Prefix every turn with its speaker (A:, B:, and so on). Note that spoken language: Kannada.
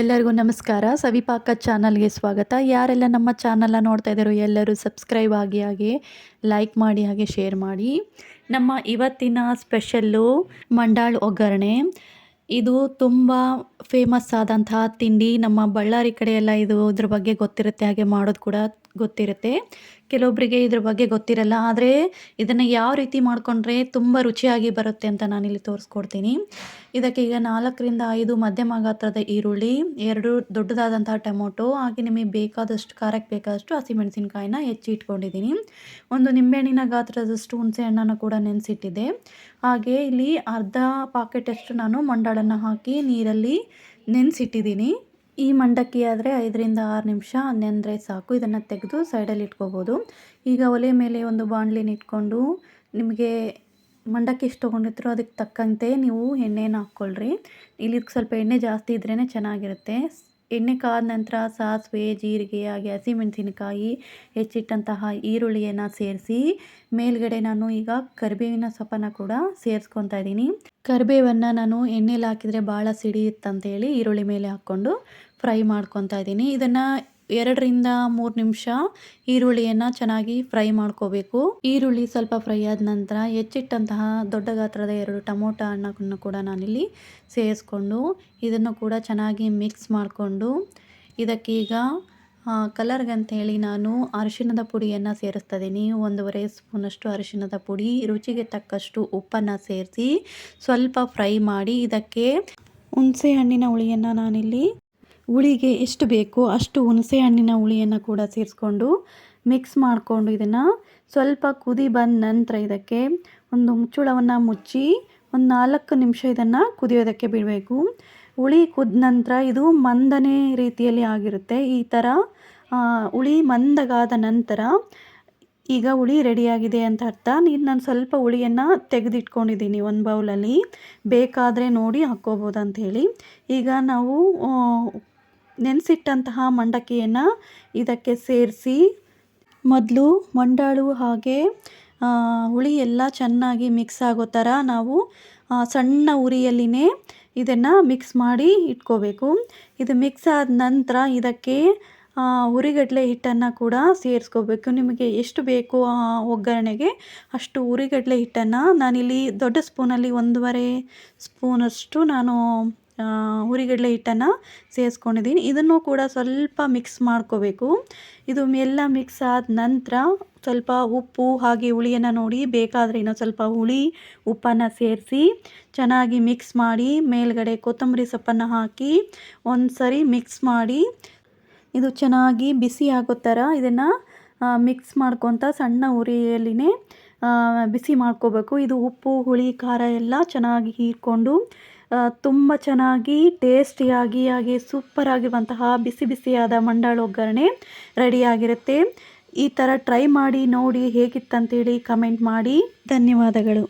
A: ಎಲ್ಲರಿಗೂ ನಮಸ್ಕಾರ. ಸವಿಪಾಕ ಚಾನಲ್ಗೆ ಸ್ವಾಗತ. ಯಾರೆಲ್ಲ ನಮ್ಮ ಚಾನಲ್ನ ನೋಡ್ತಾ ಇದ್ದಾರೋ ಎಲ್ಲರೂ ಸಬ್ಸ್ಕ್ರೈಬ್ ಆಗಿ ಹಾಗೆ ಲೈಕ್ ಮಾಡಿ, ಹಾಗೆ ಶೇರ್ ಮಾಡಿ. ನಮ್ಮ ಇವತ್ತಿನ ಸ್ಪೆಷಲ್ಲು ಮಂಡಾಳ್ ಒಗ್ಗರಣೆ. ಇದು ತುಂಬ ಫೇಮಸ್ ಆದಂತಹ ತಿಂಡಿ. ನಮ್ಮ ಬಳ್ಳಾರಿ ಕಡೆ ಇದು ಇದ್ರ ಬಗ್ಗೆ ಗೊತ್ತಿರುತ್ತೆ, ಹಾಗೆ ಮಾಡೋದು ಕೂಡ ಗೊತ್ತಿರುತ್ತೆ. ಕೆಲವೊಬ್ಬರಿಗೆ ಇದ್ರ ಬಗ್ಗೆ ಗೊತ್ತಿರಲ್ಲ, ಆದರೆ ಇದನ್ನು ಯಾವ ರೀತಿ ಮಾಡಿಕೊಂಡ್ರೆ ತುಂಬ ರುಚಿಯಾಗಿ ಬರುತ್ತೆ ಅಂತ ನಾನಿಲ್ಲಿ ತೋರಿಸ್ಕೊಡ್ತೀನಿ. ಇದಕ್ಕೆ ಈಗ ನಾಲ್ಕರಿಂದ ಐದು ಮಧ್ಯಮ ಗಾತ್ರದ ಈರುಳ್ಳಿ, ಎರಡು ದೊಡ್ಡದಾದಂಥ ಟೊಮೊಟೊ, ಹಾಗೆ ನಿಮಗೆ ಬೇಕಾದಷ್ಟು ಖಾರಕ್ಕೆ ಬೇಕಾದಷ್ಟು ಹಸಿಮೆಣಸಿನ್ಕಾಯಿನ ಹೆಚ್ಚಿ ಇಟ್ಕೊಂಡಿದ್ದೀನಿ. ಒಂದು ನಿಂಬೆಹಣ್ಣಿನ ಗಾತ್ರದಷ್ಟು ಹುಣಸೆ ಹಣ್ಣನ್ನು ಕೂಡ ನೆನೆಸಿಟ್ಟಿದ್ದೆ. ಹಾಗೆ ಇಲ್ಲಿ ಅರ್ಧ ಪಾಕೆಟಷ್ಟು ನಾನು ಮಂಡಾಳನ್ನು ಹಾಕಿ ನೀರಲ್ಲಿ ನೆನೆಸಿಟ್ಟಿದ್ದೀನಿ. ಈ ಮಂಡಕ್ಕಿ ಆದರೆ ಐದರಿಂದ ಆರು ನಿಮಿಷ ನೆಂದರೆ ಸಾಕು. ಇದನ್ನು ತೆಗೆದು ಸೈಡಲ್ಲಿ ಇಟ್ಕೋಬೋದು. ಈಗ ಒಲೆ ಮೇಲೆ ಒಂದು ಬಾಣಲಿನ ಇಟ್ಕೊಂಡು ನಿಮಗೆ ಮಂಡಕ್ಕಿ ಎಷ್ಟು ತೊಗೊಂಡಿರ್ತೀರೋ ಅದಕ್ಕೆ ತಕ್ಕಂತೆ ನೀವು ಎಣ್ಣೆನ ಹಾಕ್ಕೊಳ್ರಿ. ಇಲ್ಲಿ ಸ್ವಲ್ಪ ಎಣ್ಣೆ ಜಾಸ್ತಿ ಇದ್ರೇ ಚೆನ್ನಾಗಿರುತ್ತೆ. ಎಣ್ಣೆ ಕಾದ ನಂತರ ಸಾಸಿವೆ, ಜೀರಿಗೆ, ಹಾಗೆ ಹಸಿಮೆಣಸಿನಕಾಯಿ, ಹೆಚ್ಚಿಟ್ಟಂತಹ ಈರುಳ್ಳಿಯನ್ನು ಸೇರಿಸಿ ಮೇಲ್ಗಡೆ ನಾನು ಈಗ ಕರಿಬೇವಿನ ಸೊಪ್ಪನ್ನು ಕೂಡ ಸೇರಿಸ್ಕೊತಾ ಇದ್ದೀನಿ. ಕರಿಬೇವನ್ನು ನಾನು ಎಣ್ಣೆಲಿ ಹಾಕಿದರೆ ಭಾಳ ಸಿಡಿಯುತ್ತಂತೇಳಿ ಈರುಳ್ಳಿ ಮೇಲೆ ಹಾಕ್ಕೊಂಡು ಫ್ರೈ ಮಾಡ್ಕೊತಾ ಇದ್ದೀನಿ. ಇದನ್ನು ಎರಡರಿಂದ ಮೂರು ನಿಮಿಷ ಈರುಳ್ಳಿಯನ್ನು ಚೆನ್ನಾಗಿ ಫ್ರೈ ಮಾಡ್ಕೋಬೇಕು. ಈರುಳ್ಳಿ ಸ್ವಲ್ಪ ಫ್ರೈ ಆದ ನಂತರ ಹೆಚ್ಚಿಟ್ಟಂತಹ ದೊಡ್ಡ ಗಾತ್ರದ ಎರಡು ಟೊಮೊಟೊ ಹಣ್ಣನ್ನು ಕೂಡ ನಾನಿಲ್ಲಿ ಸೇರಿಸ್ಕೊಂಡು ಇದನ್ನು ಕೂಡ ಚೆನ್ನಾಗಿ ಮಿಕ್ಸ್ ಮಾಡಿಕೊಂಡು ಇದಕ್ಕೀಗ ಕಲರ್ಗಂತೇಳಿ ನಾನು ಅರಿಶಿಣದ ಪುಡಿಯನ್ನು ಸೇರಿಸ್ತಾ ಇದ್ದೀನಿ ಒಂದೂವರೆ ಸ್ಪೂನಷ್ಟು ಅರಿಶಿಣದ ಪುಡಿ, ರುಚಿಗೆ ತಕ್ಕಷ್ಟು ಉಪ್ಪನ್ನು ಸೇರಿಸಿ ಸ್ವಲ್ಪ ಫ್ರೈ ಮಾಡಿ ಇದಕ್ಕೆ ಹುಣಸೆ ಹಣ್ಣಿನ ಹುಳಿಯನ್ನು ನಾನಿಲ್ಲಿ ಹುಳಿಗೆ ಎಷ್ಟು ಬೇಕೋ ಅಷ್ಟು ಹುಣಸೆ ಹಣ್ಣಿನ ಹುಳಿಯನ್ನು ಕೂಡ ಸೇರಿಸ್ಕೊಂಡು ಮಿಕ್ಸ್ ಮಾಡಿಕೊಂಡು ಇದನ್ನು ಸ್ವಲ್ಪ ಕುದಿ ಬಂದ ನಂತರ ಇದಕ್ಕೆ ಒಂದು ಮುಚ್ಚುಳವನ್ನು ಮುಚ್ಚಿ ಒಂದು ನಾಲ್ಕು ನಿಮಿಷ ಇದನ್ನು ಕುದಿಯೋದಕ್ಕೆ ಬಿಡಬೇಕು. ಹುಳಿ ಕುದ್ದ ನಂತರ ಇದು ಮಂದನೆ ರೀತಿಯಲ್ಲಿ ಆಗಿರುತ್ತೆ. ಈ ಥರ ಹುಳಿ ಮಂದಗಾದ ನಂತರ ಈಗ ಹುಳಿ ರೆಡಿಯಾಗಿದೆ ಅಂತ ಅರ್ಥ. ನೀನು ನಾನು ಸ್ವಲ್ಪ ಹುಳಿಯನ್ನು ತೆಗೆದಿಟ್ಕೊಂಡಿದ್ದೀನಿ ಒಂದು ಬೌಲಲ್ಲಿ. ಬೇಕಾದರೆ ನೋಡಿ ಹಾಕ್ಕೋಬೋದು ಅಂಥೇಳಿ ಈಗ ನಾವು ನೆನೆಸಿಟ್ಟಂತಹ ಮಂಡಕ್ಕಿಯನ್ನು ಇದಕ್ಕೆ ಸೇರಿಸಿ, ಮೊದಲು ಮಂಡಾಳು ಹಾಗೆ ಹುಳಿ ಎಲ್ಲ ಚೆನ್ನಾಗಿ ಮಿಕ್ಸ್ ಆಗೋ ಥರ ನಾವು ಸಣ್ಣ ಉರಿಯಲ್ಲಿನೇ ಇದನ್ನು ಮಿಕ್ಸ್ ಮಾಡಿ ಇಟ್ಕೋಬೇಕು. ಇದು ಮಿಕ್ಸ್ ಆದ ನಂತರ ಇದಕ್ಕೆ ಉರಿಗಡಲೆ ಹಿಟ್ಟನ್ನು ಕೂಡ ಸೇರಿಸ್ಕೋಬೇಕು. ನಿಮಗೆ ಎಷ್ಟು ಬೇಕು, ಆ, ಒಗ್ಗರಣೆಗೆ ಅಷ್ಟು ಉರಿಗಡಲೆ ಹಿಟ್ಟನ್ನು ನಾನಿಲ್ಲಿ ದೊಡ್ಡ ಸ್ಪೂನಲ್ಲಿ ಒಂದೂವರೆ ಸ್ಪೂನಷ್ಟು ನಾನು ಹುರಿಗಡಲೆ ಹಿಟ್ಟನ್ನು ಸೇರಿಸ್ಕೊಂಡಿದ್ದೀನಿ ಇದನ್ನು ಕೂಡ ಸ್ವಲ್ಪ ಮಿಕ್ಸ್ ಮಾಡ್ಕೋಬೇಕು. ಇದು ಎಲ್ಲ ಮಿಕ್ಸ್ ಆದ ನಂತರ ಸ್ವಲ್ಪ ಉಪ್ಪು, ಹಾಗೆ ಹುಳಿಯನ್ನು ನೋಡಿ, ಬೇಕಾದರೆ ಇನ್ನೊಂದು ಸ್ವಲ್ಪ ಹುಳಿ, ಉಪ್ಪನ್ನು ಸೇರಿಸಿ ಚೆನ್ನಾಗಿ ಮಿಕ್ಸ್ ಮಾಡಿ, ಮೇಲ್ಗಡೆ ಕೊತ್ತಂಬರಿ ಸೊಪ್ಪನ್ನು ಹಾಕಿ ಒಂದು ಮಿಕ್ಸ್ ಮಾಡಿ, ಇದು ಚೆನ್ನಾಗಿ ಬಿಸಿ ಆಗೋ ಥರ ಇದನ್ನು ಮಿಕ್ಸ್ ಮಾಡ್ಕೊತ ಸಣ್ಣ ಉರಿಯಲ್ಲಿನೇ ಬಿಸಿ ಮಾಡ್ಕೋಬೇಕು. ಇದು ಉಪ್ಪು, ಹುಳಿ, ಖಾರ ಎಲ್ಲ ಚೆನ್ನಾಗಿ ಹೀರ್ಕೊಂಡು ತುಂಬ ಚೆನ್ನಾಗಿ ಟೇಸ್ಟಿಯಾಗಿ, ಹಾಗೆ ಸೂಪರ್ ಆಗಿರುವಂತಹ ಬಿಸಿ ಬಿಸಿಯಾದ ಮಂಡಾಳು ಒಗ್ಗರಣೆ ರೆಡಿಯಾಗಿರುತ್ತೆ ಈ ಥರ ಟ್ರೈ ಮಾಡಿ ನೋಡಿ ಹೇಗಿತ್ತಂತೇಳಿ ಕಮೆಂಟ್ ಮಾಡಿ. ಧನ್ಯವಾದಗಳು.